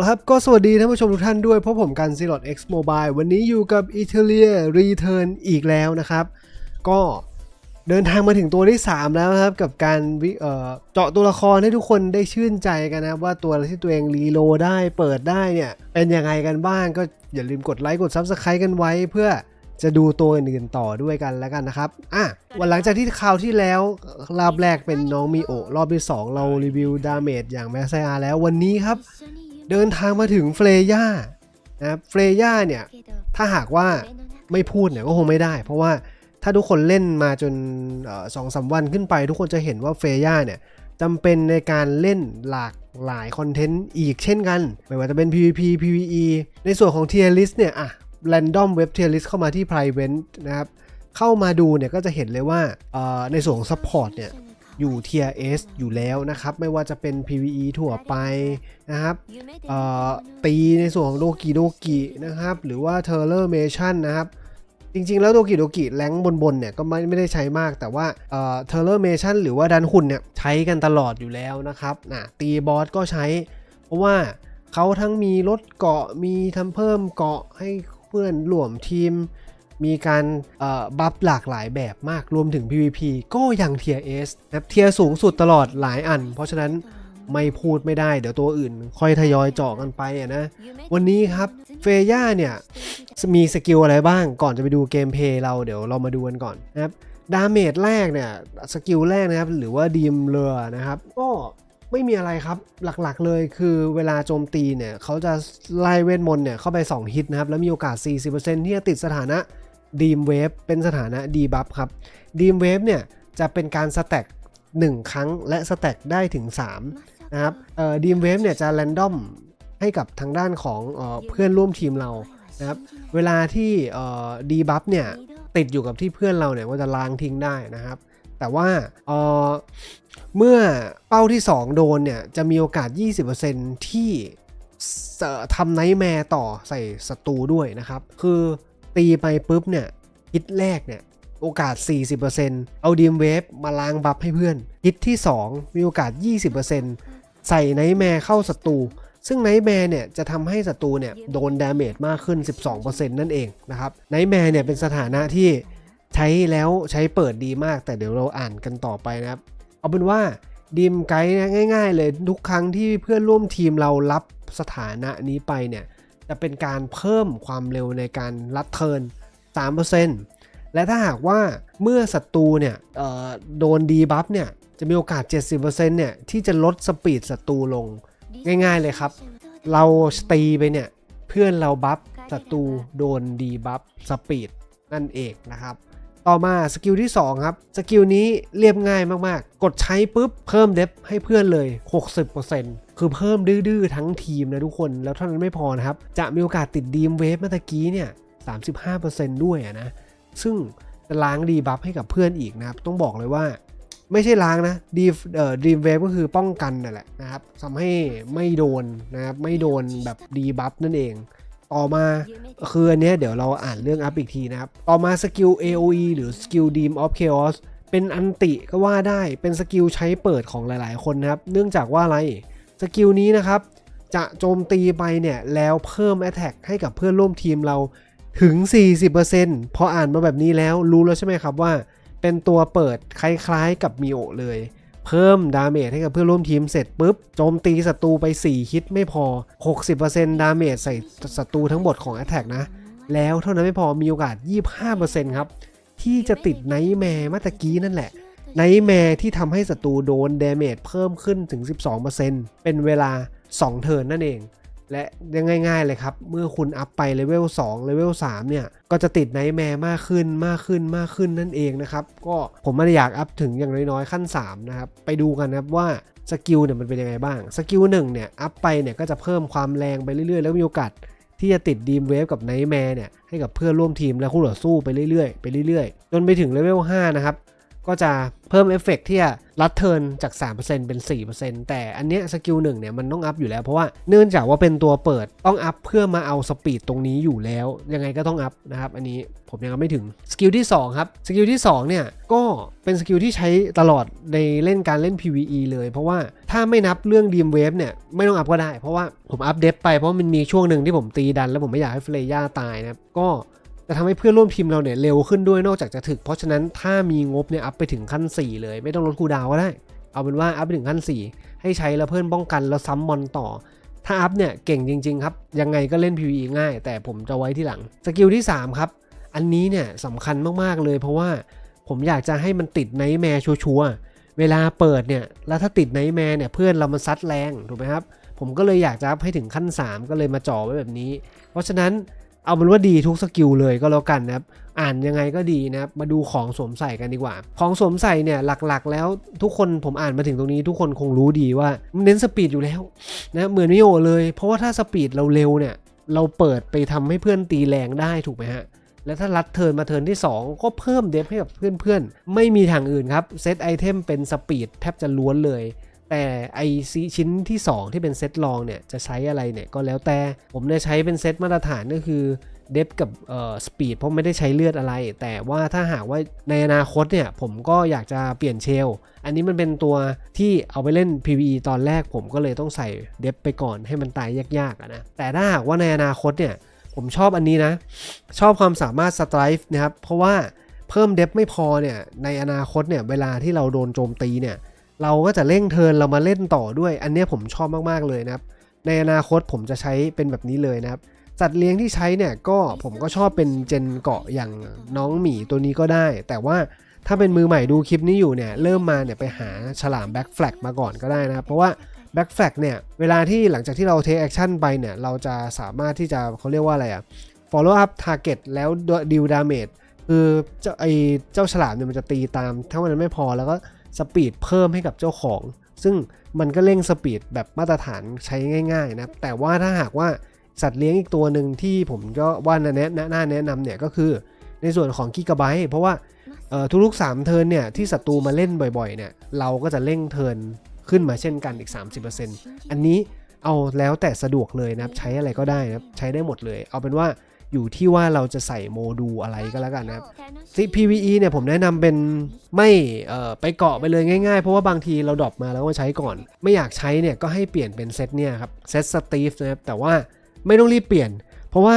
ละครับ ก็สวัสดีท่านผู้ชมทุกท่านด้วยพราะผมกันซีรอด X Mobile วันนี้อยู่กับ i t a l i a Return อีกแล้วนะครับ ก็เดินทางมาถึงตัวที่ 3 แล้วครับ กับการเจาะตัวละครให้ทุกคนได้ชื่นใจกันนะว่าตัวที่ตัวเองรีโลได้เปิดได้เนี่ย เป็นยังไงกันบ้าง ก็อย่าลืมกดไลค์กด Subscribe กันไว้ เพื่อจะดูตัวอื่นต่อด้วยกันแล้วกันนะครับ อะ วันหลังจากที่คราวที่แล้ว รอบแรกเป็นน้องมีโอ รอบที่ 2 เรารีวิวดาเมจอย่างแมสไซอาแล้ววันนี้ครับ เดินทางมาถึงเฟรย่านะครับเฟรย่าเนี่ยถ้าหากว่าไม่พูดเนี่ยก็คงไม่ได้ เพราะว่าถ้าทุกคนเล่นมาจนสองสามวันขึ้นไป ทุกคนจะเห็นว่าเฟรย่าเนี่ยจำเป็นในการเล่นหลากหลายคอนเทนต์อีกเช่นกัน ไม่ว่าจะเป็น PVP PVE ในส่วนของ Tier List เนี่ยอะ Random Web Tier List เข้ามาที่ Private นะครับ เข้ามาดูเนี่ยก็จะเห็นเลยว่าในส่วนของ Support เนี่ย อยู่ Tier S อยู่แล้วนะครับ ไม่ว่าจะเป็น PVE ทั่วไปนะครับตีในส่วนของโดกิโดกินะครับ หรือว่า t e r r o r Mission นะครับ จริงๆ แล้วโดกิโดกิแรงบนๆเนี่ยก็ไม่ไม่ได้ใช้มาก แต่ว่าเอ่อ t e r r o r Mission หรือว่าดันหุ่นเนี่ยใช้กันตลอดอยู่แล้วนะครับนะตีบอสก็ใช้ เพราะว่าเขาทั้งมีลดเกาะมีทำเพิ่มเกาะให้เพื่อนร่วมทีม มีการบัฟหลากหลายแบบมากรวมถึง PVP ก็ยังเทียร์ S นะเทียร์สูงสุดตลอดหลายอัน เพราะฉะนั้นไม่พูดไม่ได้เดี๋ยวตัวอื่น ค่อยทยอยเจาะกันไปนะ วันนี้ครับเฟย่าเนี่ยมีสกิลอะไรบ้างก่อนจะไปดูเกมเพลย์เราเดี๋ยวเรามาดูกันก่อนนะครับดาเมจแรกเนี่ยสกิลแรกนะครับหรือว่าดีมเรือนะครับ ก็ไม่มีอะไรครับหลักๆเลยคือเวลาโจมตีเนี่ยเขาจะไล่เวทมนต์เนี่ยเข้าไป 2 ฮิตนะครับ แล้วมีโอกาส 40%ที่จะติดสถานะ ดีมเวฟเป็นสถานะดีบัฟครับดีมเวฟเนี่ยจะเป็นการสแต็ก1ครั้งและสแต็กได้ถึง 3 นะครับเอ่อดีมเวฟเนี่ยจะแรนดอมให้กับทางด้านของเออเพื่อนร่วมทีมเรานะครับเวลาที่เอ่อดีบัฟเนี่ยติดอยู่กับที่เพื่อนเราเนี่ยก็จะล้างทิ้งได้นะครับ แต่ว่าเอ่อเมื่อเป้าที่ 2 โดนเนี่ยจะมีโอกาส 20%ที่เอ่อทำไนท์แมร์ต่อใส่ศัตรูด้วยนะครับ คือ ตีไปปุ๊บเนี่ยฮิตแรกเนี่ยโอกาส 40%เอาดีมเวฟมาล้างบัฟให้เพื่อน ฮิตที่ 2 มีโอกาส 20%ใส่ไนท์แมร์เข้าศัตรู ซึ่งไนท์แมร์เนี่ยจะทำให้ศัตรูเนี่ยโดนดาเมจมากขึ้น 12%นั่นเองนะครับไนท์แมร์เนี่ยเป็นสถานะที่ใช้แล้วใช้เปิดดีมาก แต่เดี๋ยวเราอ่านกันต่อไปนะครับ เอาเป็นว่าดีมไกด์ง่าย ๆ เลยทุกครั้งที่เพื่อนร่วมทีมเรารับสถานะนี้ไปเนี่ย จะเป็นการเพิ่มความเร็วในการรัดเทิร์น3%และถ้าหากว่าเมื่อศัตรูเนี่ยโดนดีบัฟเนี่ยจะมีโอกาส 70%เนี่ยที่จะลดสปีดศัตรูลงง่ายๆเลยครับ เราตีไปเนี่ยเพื่อนเราบัฟศัตรูโดนดีบัฟสปีดนั่นเองนะครับ ต่อมาสกิลที่ 2 ครับ สกิลนี้เรียบง่ายมากๆ กดใช้ปุ๊บเพิ่มเดฟให้เพื่อนเลย 60%คือเพิ่มดื้อๆทั้งทีมนะทุกคน แล้วเท่านั้นไม่พอนะครับ จะมีโอกาสติดดีมเวฟเมื่อกี้เนี่ย 35%ด้วยอะนะ ซึ่งจะล้างดีบัฟให้กับเพื่อนอีกนะครับ ต้องบอกเลยว่าไม่ใช่ล้างนะดีเอ่อดีมเวฟก็คือป้องกันนั่นแหละนะครับทำให้ไม่โดนนะครับไม่โดนแบบดีบัฟนั่นเอง ต่อมาคืออันเนี้ยเดี๋ยวเราอ่านเรื่องอัพอีกทีนะครับ ต่อมาสกิล AOE หรือสกิล Deem of Chaos เป็นอันติก็ว่าได้เป็นสกิลใช้เปิดของหลายๆ คนนะครับ เนื่องจากว่าอะไรสกิลนี้นะครับ จะโจมตีไปเนี่ย แล้วเพิ่ม Attack ให้กับเพื่อนร่วมทีมเราถึง 40%พออ่านมาแบบนี้แล้วรู้แล้วใช่ไหมครับว่า เป็นตัวเปิดคล้ายๆกับมีโอเลย เพิ่มดาเมจให้กับเพื่อนร่วมทีมเสร็จปุ๊บโจมตีศัตรูไป 4 ฮิตไม่พอ 60%ดาเมจใส่ศัตรูทั้งหมดของแอตแทกนะ แล้วเท่านั้นไม่พอมีโอกาส 25%ครับ ที่จะติดไนท์แมร์เมื่อตะกี้นั่นแหละไนท์แมร์ที่ทำให้ศัตรูโดนดาเมจเพิ่มขึ้นถึง 12%เป็นเวลา 2 เทิร์นนั่นเอง และยังง่าย ๆเลยครับ เมื่อคุณอัพไปเลเวล2เลเวล3เนี่ย ก็จะติดไนท์แมร์มากขึ้นมากขึ้นมากขึ้นนั่นเองนะครับ ก็ผมไม่ได้อยากอัพถึงอย่างน้อยๆ ขั้น 3 นะครับ ไปดูกันนะครับว่าสกิลเนี่ยมันเป็นยังไงบ้าง สกิล1เนี่ย อัพไปเนี่ยก็จะเพิ่มความแรงไปเรื่อยๆ แล้วมีโอกาสที่จะติดดีมเวฟกับไนท์แมร์เนี่ยให้กับเพื่อนร่วมทีมและคู่ต่อสู้ไปเรื่อยๆไปเรื่อยๆ จนไปถึงเลเวล5นะครับ ก็จะเพิ่มเอฟเฟกต์ที่จะลัดเทิร์นจาก 3%เป็น 4%แต่อันเนี้ยสกิลหนึ่งเนี่ยมันต้องอัพอยู่แล้ว เพราะว่าเนื่องจากว่าเป็นตัวเปิดต้องอัพเพื่อมาเอาสปีดตรงนี้อยู่แล้ว ยังไงก็ต้องอัพนะครับ อันนี้ผมยังไม่ถึงสกิลที่ 2 ครับ สกิลที่ 2 เนี่ย ก็เป็นสกิลที่ใช้ตลอดในเล่นการเล่น PVE เลย เพราะว่าถ้าไม่นับเรื่องดีมเวฟเนี่ยไม่ต้องอัพก็ได้ เพราะว่าผมอัพเดฟไปเพราะมันมีช่วงหนึ่งที่ผมตีดัน แล้วผมไม่อยากให้เฟรย่าตายนะครับก็ จะทำให้เพื่อนร่วมทีมเราเนี่ยเร็วขึ้นด้วยนอกจากจะถึก เพราะฉะนั้นถ้ามีงบเนี่ยอัพไปถึงขั้น 4 เลย ไม่ต้องลดคูดาวก็ได้ เอาเป็นว่าอัพไปถึงขั้น 4 ให้ใช้แล้วเพิ่มป้องกันแล้วซ้ำมอนต่อ ถ้าอัพเนี่ยเก่งจริงๆครับ ยังไงก็เล่น PVE ง่าย แต่ผมจะไว้ที่หลัง สกิลที่ 3 ครับ อันนี้เนี่ยสำคัญมากๆเลย เพราะว่าผมอยากจะให้มันติดไนท์แมร์ชัวร์ๆเวลาเปิดเนี่ยแล้วถ้าติดไนท์แมร์เนี่ยเพื่อนเรามันซัดแรงถูกไหมครับผมก็เลยอยากจะอัพให้ถึงขั้น 3 ก็เลยมาจ่อไว้แบบนี้ เพราะฉะนั้น เอาเป็นว่าดีทุกสกิลเลยก็แล้วกันนะครับอ่านยังไงก็ดีนะครับมาดูของสวมใส่กันดีกว่า ของสวมใส่เนี่ยหลักๆ แล้วทุกคนผมอ่านมาถึงตรงนี้ทุกคนคงรู้ดีว่ามันเน้นสปีดอยู่แล้วนะเหมือนมิโอเลย เพราะว่าถ้าสปีดเราเร็วเนี่ยเราเปิดไปทำให้เพื่อนตีแรงได้ถูกไหมฮะแล้วถ้ารัดเทิร์นมาเทิร์นที่ 2 ก็เพิ่มเดฟให้กับเพื่อนๆ ไม่มีทางอื่นครับ เซตไอเทมเป็นสปีดแทบจะล้วนเลย แต่ไอซีชิ้นที่ 2 ที่เป็นเซตลองเนี่ยจะใช้อะไรเนี่ยก็แล้วแต่ผมเนี่ยใช้เป็นเซตมาตรฐานก็คือเดฟกับเอ่อสปีดเพราะไม่ได้ใช้เลือดอะไร แต่ว่าถ้าหากว่าในอนาคตเนี่ย ผมก็อยากจะเปลี่ยนเชล อันนี้มันเป็นตัวที่เอาไปเล่น PVE ตอนแรกผมก็เลยต้องใส่เดฟไปก่อนให้มันตายยากๆนะ แต่ถ้าหากว่าในอนาคตเนี่ย ผมชอบอันนี้นะ ชอบความสามารถ Strife นะครับ เพราะว่าเพิ่มเดฟไม่พอเนี่ย ในอนาคตเนี่ย เวลาที่เราโดนโจมตีเนี่ย เราก็จะเร่งเทิร์นเรามาเล่นต่อด้วย อันนี้ผมชอบมากๆเลยนะครับ ในอนาคตผมจะใช้เป็นแบบนี้เลยนะครับสัตว์เลี้ยงที่ใช้เนี่ยก็ผมก็ชอบเป็นเจนเกาะอย่างน้องหมีตัวนี้ก็ได้ แต่ว่าถ้าเป็นมือใหม่ดูคลิปนี้อยู่เนี่ยเริ่มมาเนี่ยไปหาฉลามแบ็กแฟลกมาก่อนก็ได้นะครับ เพราะว่าแบ็กแฟลกเนี่ยเวลาที่หลังจากที่เราเทคแอคชั่นไปเนี่ยเราจะสามารถที่จะเขาเรียกว่าอะไรอะ follow up target แล้ว deal damage คือเจ้าไอเจ้าฉลามเนี่ยมันจะตีตามถ้ามันไม่พอแล้วก็ สปีดเพิ่มให้กับเจ้าของ ซึ่งมันก็เร่งสปีดแบบมาตรฐานใช้ง่ายๆนะแต่ว่าถ้าหากว่าสัตว์เลี้ยงอีกตัวหนึ่งที่ผมก็ว่าแนะน่าแนะนำเนี่ยก็คือในส่วนของกิกะไบต์เพราะว่าทุกๆ3เทิร์นเนี่ยที่ศัตรูมาเล่นบ่อยๆเนี่ยเราก็จะเร่งเทิร์นขึ้นมาเช่นกันอีก 30%อันนี้เอาแล้วแต่สะดวกเลยนะครับใช้อะไรก็ได้นะครับใช้ได้หมดเลย เอาเป็นว่า อยู่ที่ว่าเราจะใส่โมดูลอะไรก็แล้วกันนะครับ PVE เนี่ยผมแนะนำเป็นไม่เอ่อไปเกาะไปเลยง่ายๆ เพราะว่าบางทีเราดรอปมาแล้วก็ใช้ก่อน ไม่อยากใช้เนี่ยก็ให้เปลี่ยนเป็นเซตเนี่ยครับเซตสตีฟนะครับแต่ว่าไม่ต้องรีบเปลี่ยน เพราะว่า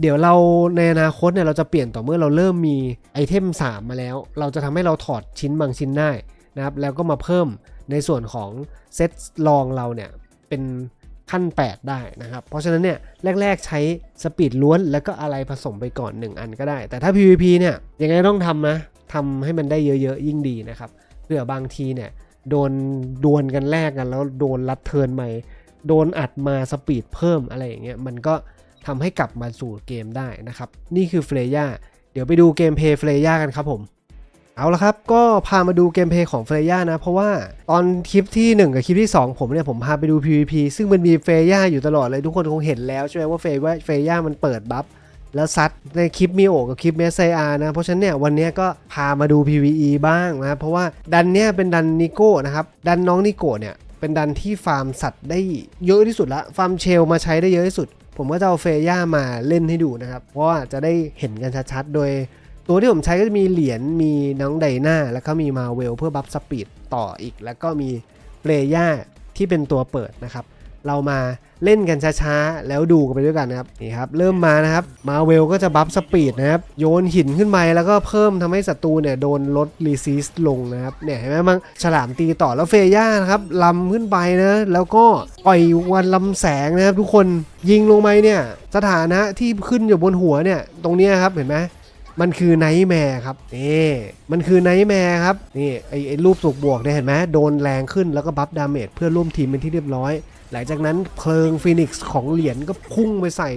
เดี๋ยวเราในอนาคตเนี่ยเราจะเปลี่ยนต่อเมื่อเราเริ่มมีไอเทม 3 มาแล้ว เราจะทำให้เราถอดชิ้นบางชิ้นได้นะครับแล้วก็มาเพิ่มในส่วนของเซตลองเราเนี่ยเป็น ขั้น 8 ได้นะครับ เพราะฉะนั้นเนี่ยแรก ๆ ใช้สปีดล้วนแล้วก็อะไรผสมไปก่อน 1 อันก็ได้ แต่ถ้า PVP เนี่ยยังไงต้องทำนะทำให้มันได้เยอะๆ ยิ่งดีนะครับเผื่อบางทีเนี่ยโดนดวลกันแรกกัน แล้วโดนรัดเทินใหม่ โดนอัดมาสปีดเพิ่มอะไรอย่างเงี้ยมันก็ทำให้กลับมาสู่เกมได้นะครับ นี่คือเฟรย่าเดี๋ยวไปดูเกมเพลย์เฟรย่ากันครับผม เอาละครับก็พามาดูเกมเพย์ของเฟรย่านะ เพราะว่าตอนคลิปที่ 1 กับคลิปที่ 2 ผมเนี่ยผมพาไปดู PVP ซึ่งมันมีเฟรย่าอยู่ตลอดเลยทุกคนคงเห็นแล้วใช่ไหมว่าเฟรว่าเฟรย่ามันเปิดบัฟแล้วซัดในคลิปมิโอกับคลิปเมสไซอานะ เพราะฉะนั้นเนี่ยวันนี้ก็พามาดู PVE บ้างนะเพราะว่าดันเนี่ยเป็นดันนิโก้นะครับดันน้องนิโก้เนี่ยเป็นดันที่ฟาร์มสัตว์ได้เยอะที่สุดละฟาร์มเชลมาใช้ได้เยอะที่สุด ผมก็จะเอาเฟย่ามาเล่นให้ดูนะครับเพราะว่าจะได้เห็นกันชัดๆโดย ตัวที่ผมใช้ก็จะมีเหรียญมีน้องไดนาแล้วก็มีมาเวลเพื่อบัฟสปีดต่ออีก แล้วก็มีเฟย่าที่เป็นตัวเปิดนะครับ เรามาเล่นกันช้าๆ แล้วดูกันไปด้วยกันนะครับนี่ครับ เริ่มมานะครับมาเวลก็จะบัฟสปีดนะครับ โยนหินขึ้นไปแล้วก็เพิ่มทำให้ศัตรูเนี่ยโดนลดรีซิสลงนะครับเนี่ยเห็นไหมมันฉลามตีต่อแล้วเฟย่านะครับลำขึ้นไปนะ แล้วก็ปล่อยวันลำแสงนะครับ ทุกคนยิงลงไปเนี่ย สถานะที่ขึ้นอยู่บนหัวเนี่ย ตรงนี้ครับเห็นไหม มันคือไนท์แมร์ครับนี่มันคือไนท์แมร์ครับนี่ไอไอรูปสุกบวกเนี่ยเห็นไหมโดนแรงขึ้นแล้วก็บัฟดาเมจเพื่อร่วมทีมเป็นที่เรียบร้อย หลังจากนั้นเพลิงฟีนิกซ์ของเหรียญก็พุ่งไปใส่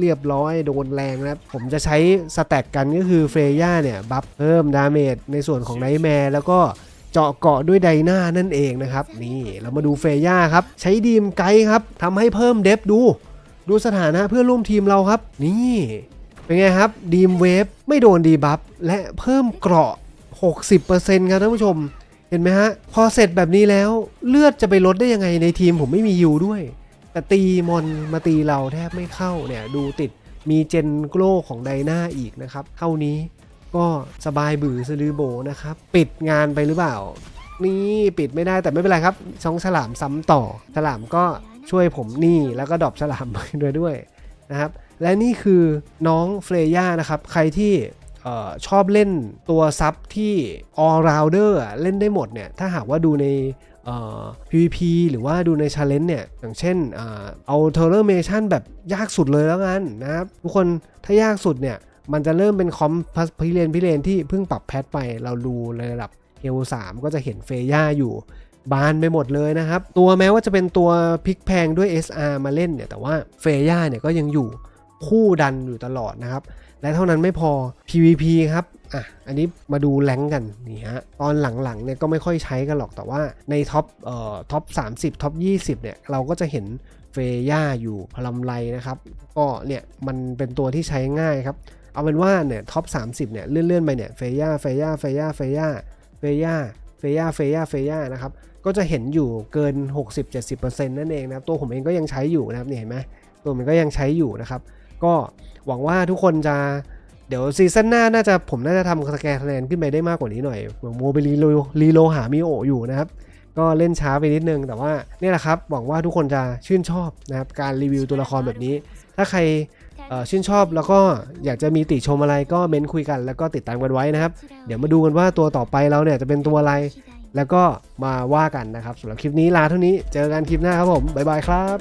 เรียบร้อยโดนแรงนะครับ ผมจะใช้สแต็กกันก็คือเฟย่าเนี่ยบัฟเพิ่มดาเมจในส่วนของไนท์แมร์แล้วก็เจาะเกาะด้วยไดนานั่นเองนะครับ นี่เรามาดูเฟย่าครับ ใช้ดีมไกด์ครับทำให้เพิ่มเดฟดู ดูสถานะเพื่อร่วมทีมเราครับ นี่ เป็นไงครับดีมเวฟไม่โดนดีบัฟและเพิ่มเกราะ 60%ครับท่านผู้ชม เห็นไหมฮะ พอเสร็จแบบนี้แล้วเลือดจะไปลดได้ยังไงในทีมผมไม่มียูด้วย แต่ตีมอนมาตีเราแทบไม่เข้าเนี่ย ดูติดมีเจนโกลของไดนาอีกนะครับ เท่านี้ก็สบายบือสลือโบนะครับ ปิดงานไปหรือเปล่า นี่ปิดไม่ได้แต่ไม่เป็นไรครับช่องฉลามซ้ำต่อฉลามก็ช่วยผมนี่แล้วก็ดรอปฉลามไปด้วยด้วย นะครับ และนี่คือน้องเฟรย่านะครับ ใครที่ชอบเล่นตัวซับที่ all rounder เล่นได้หมดเนี่ย ถ้าหากว่าดูใน PVP หรือว่าดูใน challenge เนี่ย อย่างเช่นเอ่อเอา t o r a m a t i o n แบบยากสุดเลยแล้วกันนะครับ ทุกคนถ้ายากสุดเนี่ย มันจะเริ่มเป็นคอมพิเรนพิเรนที่เพิ่งปรับแพทไปเราดูในระดับเฮล3ก็จะเห็นเฟย่าอยู่ บานไปหมดเลยนะครับ ตัวแม้ว่าจะเป็นตัวพลิกแพงด้วย SR มาเล่นเนี่ยแต่ว่าเฟย่าเนี่ยก็ยังอยู่คู่ดันอยู่ตลอดนะครับ และเท่านั้นไม่พอ PVP ครับอะอันนี้มาดูแรงกันนี่ฮะตอนหลังๆเนี่ยก็ไม่ค่อยใช้กันหรอกแต่ว่าในท็อปเอ่อท็อป30ท็อป20เนี่ยเราก็จะเห็นเฟย่าอยู่พลัมไลนะครับก็เนี่ยมันเป็นตัวที่ใช้ง่ายครับเอาเป็นว่าเนี่ยท็อป30เนี่ยเลื่อนๆไปเนี่ยเฟย่าเฟย่าเฟย่าเฟย่าเฟย่าเฟย่าเฟย่าเฟย่านะครับ ก็จะเห็นอยู่เกิน 60-70%นั่นเองนะครับ ตัวผมเองก็ยังใช้อยู่นะครับเนี่ยเห็นไหมตัวมันก็ยังใช้อยู่นะครับ ก็หวังว่าทุกคนจะเดี๋ยวซีซั่นหน้าน่าจะผมน่าจะทำสแกนคะแนนขึ้นไปได้มากกว่านี้หน่อยโมไปรีโลรีโลหามิโออยู่นะครับ ก็เล่นช้าไปนิดนึง แต่ว่านี่แหละครับ หวังว่าทุกคนจะชื่นชอบนะครับ การรีวิวตัวละครแบบนี้ ถ้าใครชื่นชอบแล้วก็อยากจะมีติชมอะไรก็เม้นคุยกัน แล้วก็ติดตามกันไว้นะครับ เดี๋ยวมาดูกันว่าตัวต่อไปเราเนี่ยจะเป็นตัวอะไร แล้วก็มาว่ากันนะครับสำหรับคลิปนี้ลาเท่านี้เจอกันคลิปหน้าครับผมบ๊ายบายครับ